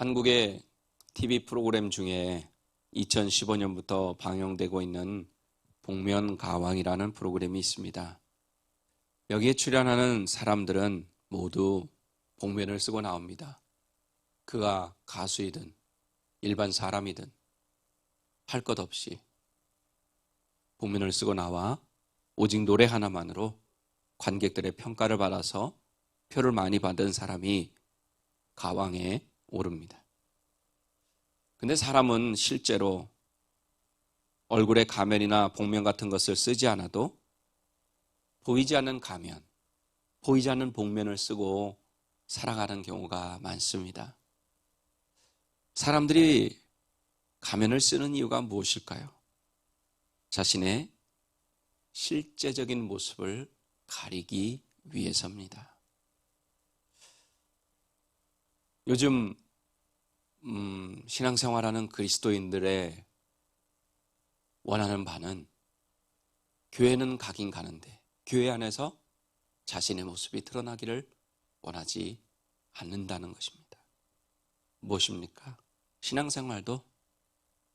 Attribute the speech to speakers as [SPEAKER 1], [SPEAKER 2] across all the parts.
[SPEAKER 1] 한국의 TV 프로그램 중에 2015년부터 방영되고 있는 복면 가왕이라는 프로그램이 있습니다. 여기에 출연하는 사람들은 모두 복면을 쓰고 나옵니다. 그가 가수이든 일반 사람이든 할 것 없이 복면을 쓰고 나와 오직 노래 하나만으로 관객들의 평가를 받아서 표를 많이 받은 사람이 가왕에 오릅니다. 근데 사람은 실제로 얼굴에 가면이나 복면 같은 것을 쓰지 않아도 보이지 않는 가면, 보이지 않는 복면을 쓰고 살아가는 경우가 많습니다. 사람들이 가면을 쓰는 이유가 무엇일까요? 자신의 실제적인 모습을 가리기 위해서입니다. 요즘 음, 신앙생활하는 그리스도인들의 원하는 바는 교회는 가긴 가는데 교회 안에서 자신의 모습이 드러나기를 원하지 않는다는 것입니다. 무엇입니까? 신앙생활도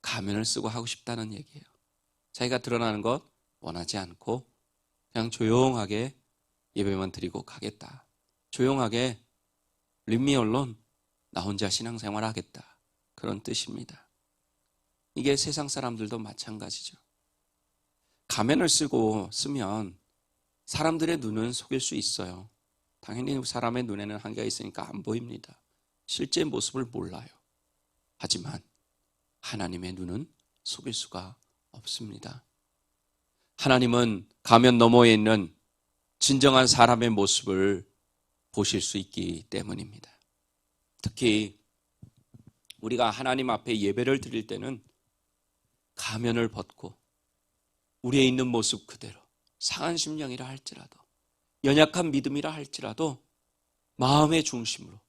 [SPEAKER 1] 가면을 쓰고 하고 싶다는 얘기예요. 자기가 드러나는 것 원하지 않고 그냥 조용하게 예배만 드리고 가겠다. 조용하게 림미 언론 나 혼자 신앙생활 하겠다. 그런 뜻입니다. 이게 세상 사람들도 마찬가지죠. 가면을 쓰고 쓰면 사람들의 눈은 속일 수 있어요. 당연히 사람의 눈에는 한계가 있으니까 안 보입니다. 실제 모습을 몰라요. 하지만 하나님의 눈은 속일 수가 없습니다. 하나님은 가면 너머에 있는 진정한 사람의 모습을 보실 수 있기 때문입니다. 특히 우리가 하나님 앞에 예배를 드릴 때는 가면을 벗고 우리의 있는 모습 그대로 상한 심령이라 할지라도 연약한 믿음이라 할지라도 마음의 중심으로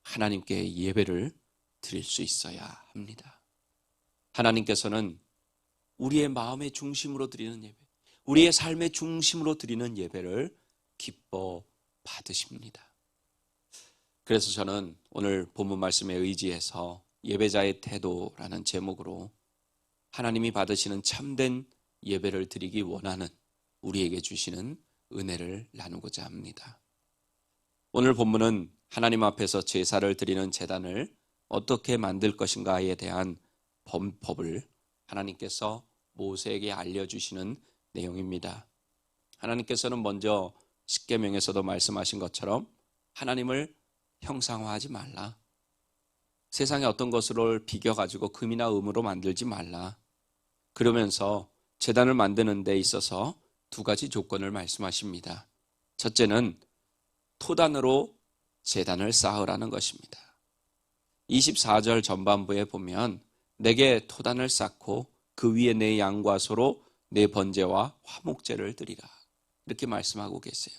[SPEAKER 1] 하나님께 예배를 드릴 수 있어야 합니다. 하나님께서는 우리의 마음의 중심으로 드리는 예배, 우리의 삶의 중심으로 드리는 예배를 기뻐 받으십니다. 그래서 저는 오늘 본문 말씀에 의지해서 예배자의 태도라는 제목으로 하나님이 받으시는 참된 예배를 드리기 원하는 우리에게 주시는 은혜를 나누고자 합니다. 오늘 본문은 하나님 앞에서 제사를 드리는 재단을 어떻게 만들 것인가에 대한 범법을 하나님께서 모세에게 알려주시는 내용입니다. 하나님께서는 먼저 십계명에서도 말씀하신 것처럼 하나님을 형상화하지 말라. 세상에 어떤 것을 비겨가지고 금이나 음으로 만들지 말라. 그러면서 재단을 만드는 데 있어서 두 가지 조건을 말씀하십니다. 첫째는 토단으로 재단을 쌓으라는 것입니다. 24절 전반부에 보면 내게 토단을 쌓고 그 위에 내 양과 소로 내 번제와 화목제를 드리라. 이렇게 말씀하고 계세요.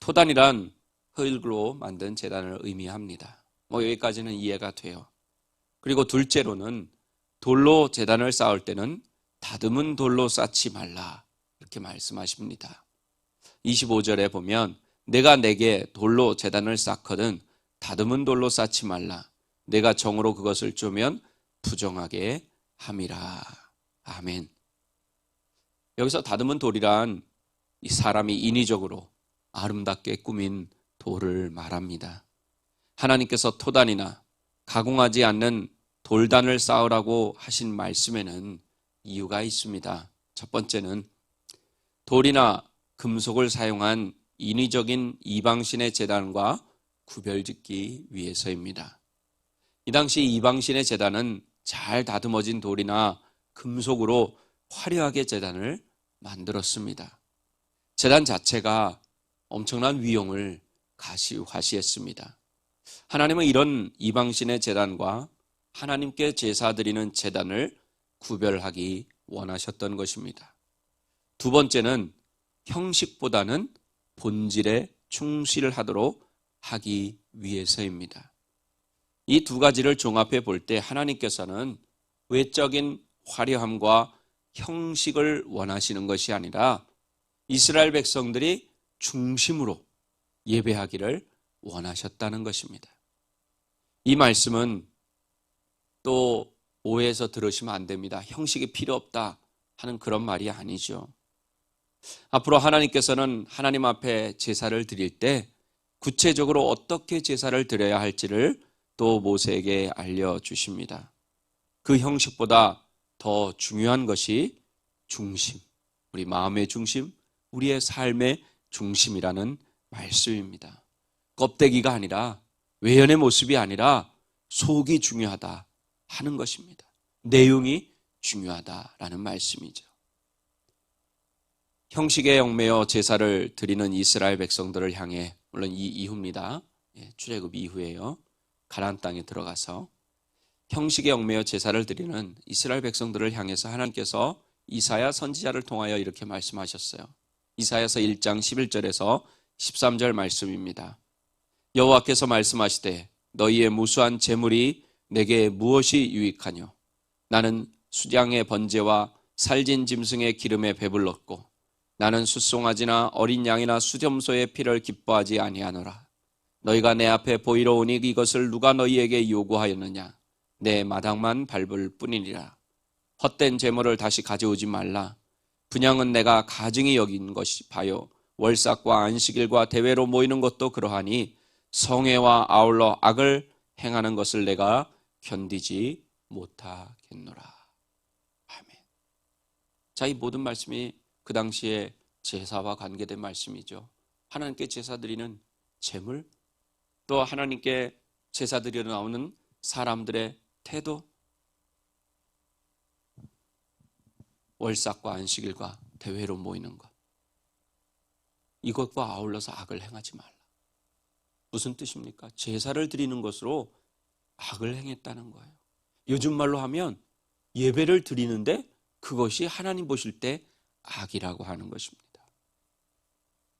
[SPEAKER 1] 토단이란 흙으로 만든 재단을 의미합니다. 뭐 여기까지는 이해가 돼요. 그리고 둘째로는 돌로 재단을 쌓을 때는 다듬은 돌로 쌓지 말라. 이렇게 말씀하십니다. 25절에 보면 내가 내게 돌로 재단을 쌓거든 다듬은 돌로 쌓지 말라. 내가 정으로 그것을 쪼면 부정하게 함이라. 아멘. 여기서 다듬은 돌이란 이 사람이 인위적으로 아름답게 꾸민 돌을 말합니다. 하나님께서 토단이나 가공하지 않는 돌단을 쌓으라고 하신 말씀에는 이유가 있습니다. 첫 번째는 돌이나 금속을 사용한 인위적인 이방신의 재단과 구별짓기 위해서입니다. 이 당시 이방신의 재단은 잘 다듬어진 돌이나 금속으로 화려하게 재단을 만들었습니다. 재단 자체가 엄청난 위용을 가시화시했습니다. 하나님은 이런 이방신의 재단과 하나님께 제사 드리는 재단을 구별하기 원하셨던 것입니다. 두 번째는 형식보다는 본질에 충실하도록 하기 위해서입니다. 이 두 가지를 종합해 볼 때 하나님께서는 외적인 화려함과 형식을 원하시는 것이 아니라 이스라엘 백성들이 중심으로 예배하기를 원하셨다는 것입니다. 이 말씀은 또 오해해서 들으시면 안 됩니다. 형식이 필요 없다 하는 그런 말이 아니죠. 앞으로 하나님께서는 하나님 앞에 제사를 드릴 때 구체적으로 어떻게 제사를 드려야 할지를 또 모세에게 알려주십니다. 그 형식보다 더 중요한 것이 중심, 우리 마음의 중심, 우리의 삶의 중심이라는 말씀입니다. 껍데기가 아니라 외연의 모습이 아니라 속이 중요하다 하는 것입니다. 내용이 중요하다라는 말씀이죠. 형식에 얽매여 제사를 드리는 이스라엘 백성들을 향해 물론 이 이후입니다. 예, 출애굽 이후에요. 가나안 땅에 들어가서 형식에 얽매여 제사를 드리는 이스라엘 백성들을 향해서 하나님께서 이사야 선지자를 통하여 이렇게 말씀하셨어요. 이사야서 1장 11절에서 13절 말씀입니다. 여호와께서 말씀하시되 너희의 무수한 재물이 내게 무엇이 유익하뇨? 나는 수량의 번제와 살진 짐승의 기름에 배불렀고 나는 숫송아지나 어린 양이나 수점소의 피를 기뻐하지 아니하노라. 너희가 내 앞에 보이러 오니 이것을 누가 너희에게 요구하였느냐? 내 마당만 밟을 뿐이니라. 헛된 재물을 다시 가져오지 말라. 분양은 내가 가증히 여긴 것이 봐요 월삭과 안식일과 대회로 모이는 것도 그러하니 성애와 아울러 악을 행하는 것을 내가 견디지 못하겠노라. 아멘. 자, 이 모든 말씀이 그 당시에 제사와 관계된 말씀이죠. 하나님께 제사 드리는 재물, 또 하나님께 제사 드리러 나오는 사람들의 태도, 월삭과 안식일과 대회로 모이는 것. 이것과 아울러서 악을 행하지 말라. 무슨 뜻입니까? 제사를 드리는 것으로 악을 행했다는 거예요. 요즘 말로 하면 예배를 드리는데 그것이 하나님 보실 때 악이라고 하는 것입니다.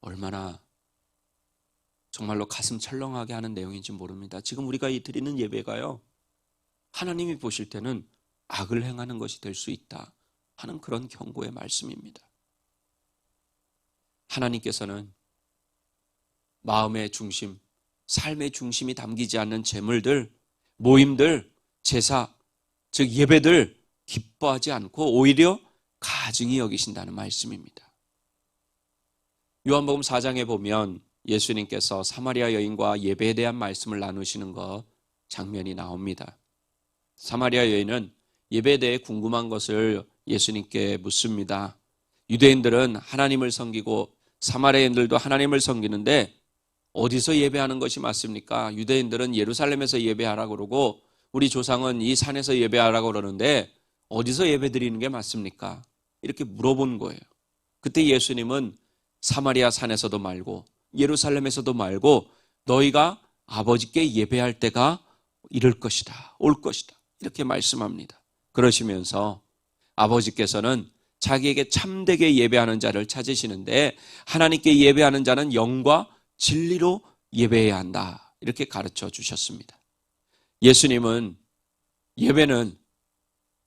[SPEAKER 1] 얼마나 정말로 가슴 철렁하게 하는 내용인지 모릅니다. 지금 우리가 이 드리는 예배가요. 하나님이 보실 때는 악을 행하는 것이 될 수 있다 하는 그런 경고의 말씀입니다. 하나님께서는 마음의 중심, 삶의 중심이 담기지 않는 재물들, 모임들, 제사, 즉 예배들 기뻐하지 않고 오히려 가증히 여기신다는 말씀입니다. 요한복음 4장에 보면 예수님께서 사마리아 여인과 예배에 대한 말씀을 나누시는 것 장면이 나옵니다. 사마리아 여인은 예배에 대해 궁금한 것을 예수님께 묻습니다. 유대인들은 하나님을 섬기고 사마리아인들도 하나님을 섬기는데 어디서 예배하는 것이 맞습니까? 유대인들은 예루살렘에서 예배하라고 그러고 우리 조상은 이 산에서 예배하라고 그러는데 어디서 예배 드리는 게 맞습니까? 이렇게 물어본 거예요. 그때 예수님은 사마리아 산에서도 말고 예루살렘에서도 말고 너희가 아버지께 예배할 때가 이럴 것이다. 올 것이다. 이렇게 말씀합니다. 그러시면서 아버지께서는 자기에게 참되게 예배하는 자를 찾으시는데 하나님께 예배하는 자는 영과 진리로 예배해야 한다. 이렇게 가르쳐 주셨습니다. 예수님은 예배는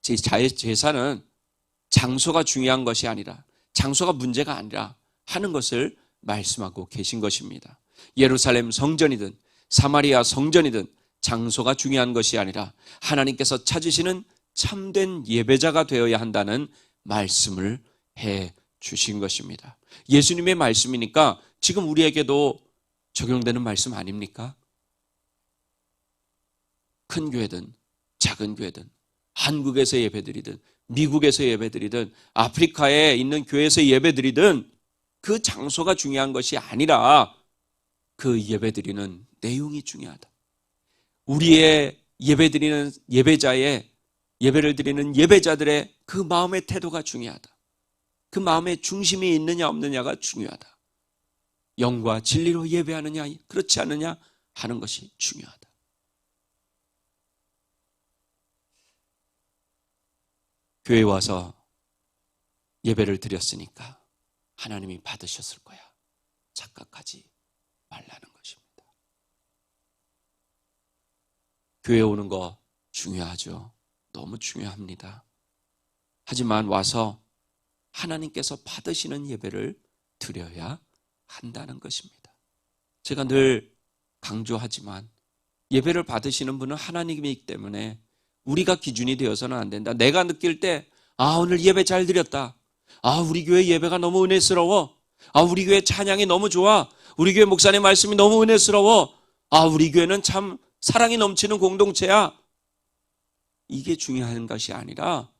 [SPEAKER 1] 제사는 장소가 중요한 것이 아니라 장소가 문제가 아니라 하는 것을 말씀하고 계신 것입니다. 예루살렘 성전이든 사마리아 성전이든 장소가 중요한 것이 아니라 하나님께서 찾으시는 참된 예배자가 되어야 한다는 말씀을 해 주신 것입니다. 예수님의 말씀이니까 지금 우리에게도 적용되는 말씀 아닙니까? 큰 교회든 작은 교회든 한국에서 예배드리든 미국에서 예배드리든 아프리카에 있는 교회에서 예배드리든 그 장소가 중요한 것이 아니라 그 예배드리는 내용이 중요하다. 우리의 예배드리는 예배자의 예배를 드리는 예배자들의 그 마음의 태도가 중요하다. 그 마음의 중심이 있느냐 없느냐가 중요하다. 영과 진리로 예배하느냐 그렇지 않느냐 하는 것이 중요하다. 교회 와서 예배를 드렸으니까 하나님이 받으셨을 거야. 착각하지 말라는 것입니다. 교회 오는 거 중요하죠. 너무 중요합니다. 하지만 와서 하나님께서 받으시는 예배를 드려야 한다는 것입니다. 제가 늘 강조하지만 예배를 받으시는 분은 하나님이기 때문에 우리가 기준이 되어서는 안 된다. 내가 느낄 때, 아, 오늘 예배 잘 드렸다. 아, 우리 교회 예배가 너무 은혜스러워. 아, 우리 교회 찬양이 너무 좋아. 우리 교회 목사님 말씀이 너무 은혜스러워. 아, 우리 교회는 참 사랑이 넘치는 공동체야. 이게 중요한 것이 아니라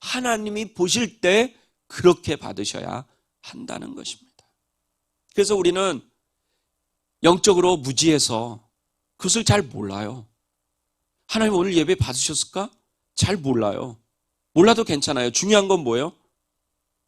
[SPEAKER 1] 하나님이 보실 때 그렇게 받으셔야 한다는 것입니다. 그래서 우리는 영적으로 무지해서 그것을 잘 몰라요. 하나님 오늘 예배 받으셨을까? 잘 몰라요. 몰라도 괜찮아요. 중요한 건 뭐예요?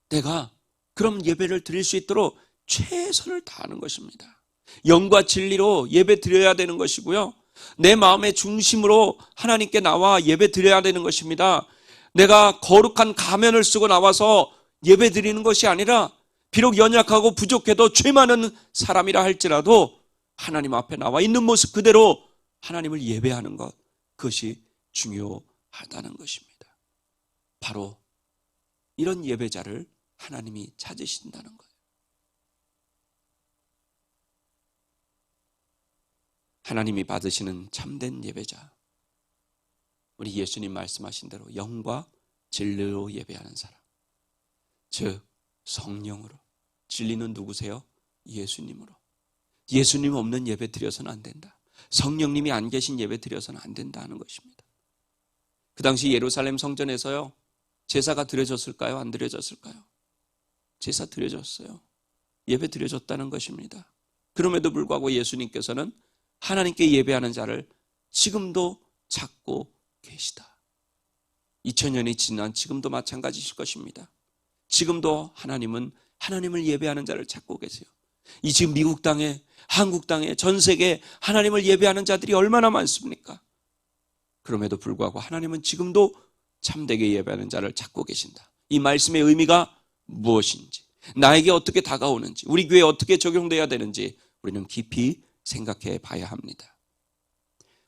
[SPEAKER 1] 내가 그럼 예배를 드릴 수 있도록 최선을 다하는 것입니다. 영과 진리로 예배 드려야 되는 것이고요. 내 마음의 중심으로 하나님께 나와 예배 드려야 되는 것입니다. 내가 거룩한 가면을 쓰고 나와서 예배 드리는 것이 아니라 비록 연약하고 부족해도 죄 많은 사람이라 할지라도 하나님 앞에 나와 있는 모습 그대로 하나님을 예배하는 것 그것이 중요하다는 것입니다. 바로 이런 예배자를 하나님이 찾으신다는 거예요. 하나님이 받으시는 참된 예배자. 우리 예수님 말씀하신 대로 영과 진리로 예배하는 사람. 즉, 성령으로. 진리는 누구세요? 예수님으로. 예수님 없는 예배 드려서는 안 된다. 성령님이 안 계신 예배 드려서는 안 된다는 것입니다. 그 당시 예루살렘 성전에서요, 제사가 드려졌을까요? 안 드려졌을까요? 제사 드려졌어요. 예배 드려졌다는 것입니다. 그럼에도 불구하고 예수님께서는 하나님께 예배하는 자를 지금도 찾고 계시다. 2000년이 지난 지금도 마찬가지실 것입니다. 지금도 하나님은 하나님을 예배하는 자를 찾고 계세요. 이 지금 미국 땅에, 한국 땅에, 전 세계에 하나님을 예배하는 자들이 얼마나 많습니까? 그럼에도 불구하고 하나님은 지금도 참되게 예배하는 자를 찾고 계신다. 이 말씀의 의미가 무엇인지, 나에게 어떻게 다가오는지, 우리 교회에 어떻게 적용돼야 되는지 우리는 깊이 생각해 봐야 합니다.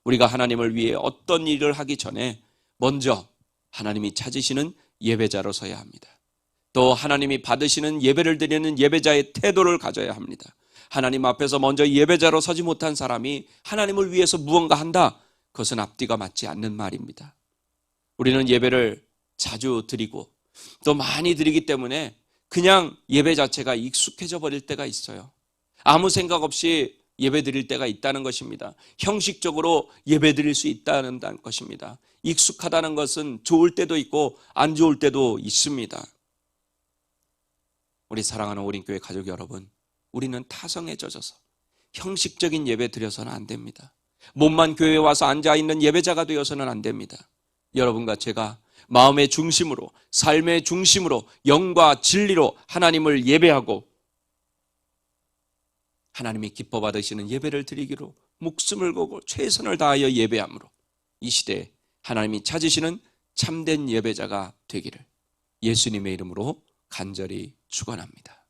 [SPEAKER 1] 우리가 하나님을 위해 어떤 일을 하기 전에 먼저 하나님이 찾으시는 예배자로 서야 합니다. 또 하나님이 받으시는 예배를 드리는 예배자의 태도를 가져야 합니다. 하나님 앞에서 먼저 예배자로 서지 못한 사람이 하나님을 위해서 무언가 한다. 그것은 앞뒤가 맞지 않는 말입니다. 우리는 예배를 자주 드리고 또 많이 드리기 때문에 그냥 예배 자체가 익숙해져 버릴 때가 있어요. 아무 생각 없이 예배 드릴 때가 있다는 것입니다. 형식적으로 예배 드릴 수 있다는 것입니다. 익숙하다는 것은 좋을 때도 있고 안 좋을 때도 있습니다. 우리 사랑하는 어린교회 가족 여러분, 우리는 타성에 젖어서 형식적인 예배 드려서는 안 됩니다. 몸만 교회에 와서 앉아 있는 예배자가 되어서는 안 됩니다. 여러분과 제가 마음의 중심으로, 삶의 중심으로, 영과 진리로 하나님을 예배하고 하나님이 기뻐 받으시는 예배를 드리기로 목숨을 걸고 최선을 다하여 예배함으로 이 시대에 하나님이 찾으시는 참된 예배자가 되기를 예수님의 이름으로 간절히 축원합니다.